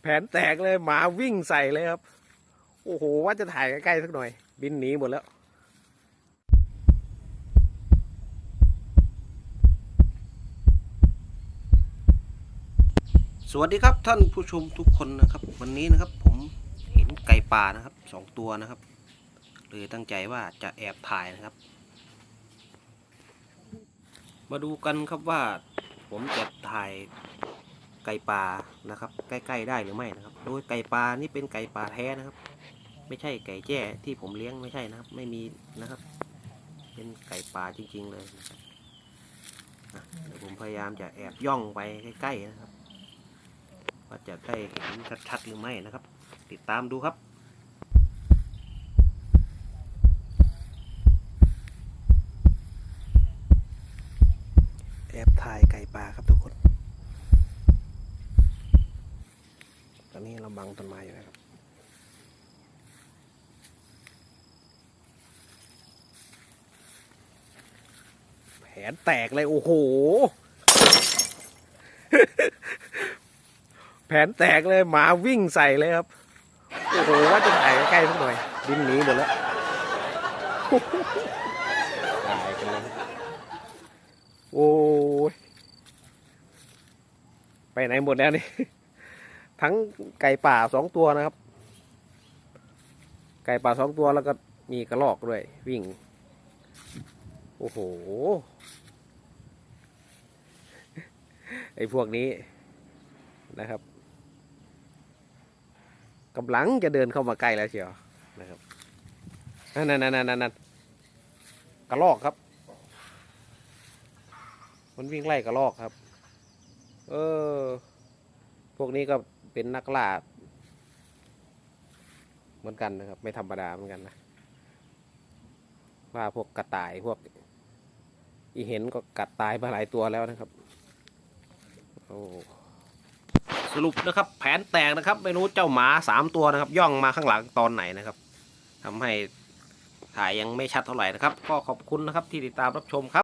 แผนแตกเลยหมาวิ่งใส่เลยครับ โอ้โห ว่าจะถ่ายใกล้ๆสักหน่อย บินหนีหมดแล้วสวัสดีครับท่านผู้ชมทุกคนนะครับ วันนี้นะครับผมเห็นไก่ป่านะครับสองตัวนะครับเลยตั้งใจว่าจะแอบถ่ายนะครับ มาดูกันครับว่าผมจะถ่าย ไก่ป่านะครับ ใกล้ๆได้หรือไม่นะครับ โดยไก่ป่านี่เป็นไก่ป่าแท้นะครับ ไม่ใช่ไก่แจ้ที่ผมเลี้ยงไม่ใช่นะครับ ไม่มีนะครับ เป็นไก่ป่าจริง ๆ เลยนะครับเดี๋ยวผมพยายามจะแอบย่องไปใกล้ๆนะครับว่าจะได้เห็นชัดๆหรือไม่นะครับ ติดตามดูครับแอบถ่ายไก่ป่าครับทุกคน ตอนนี้เรา บังต้นไม้อยู่นะครับ แผนแตกเลย โอ้โห แผนแตกเลยหมาวิ่งใส่เลยครับ โอ้โห ว่าจะถ่ายใกล้ๆสักหน่อยบินหนีหมดแล้วตายกันเลยโอ้ยไปไหนหมดแล้วนี่ ทั้งไก่ป่าสองตัวนะครับ ไก่ป่าสองตัวแล้วก็มีกระรอกด้วย วิ่ง โอ้โห ไอ้พวกนี้นะครับกำลังจะเดินเข้ามาใกล้แล้วเชียวนะครับนั่นนั่นนั่นนั่นกระรอกครับ มันวิ่งไล่กระรอกครับ เออ พวกนี้ก็ เป็นนักล่าเหมือนกันนะครับ ไม่ธรรมดาเหมือนกันนะว่าพวกกระต่ายพวก อีเห็นก็กัดตายมาหลายตัวแล้วนะครับโอ้สรุปนะครับ แผนแตกนะครับ ไม่รู้เจ้าหมาสามตัวนะครับ ย่องมาข้างหลังตอนไหนนะครับทำให้ถ่ายยังไม่ชัดเท่าไหร่นะครับ ก็ขอบคุณนะครับที่ติดตามรับชมครับ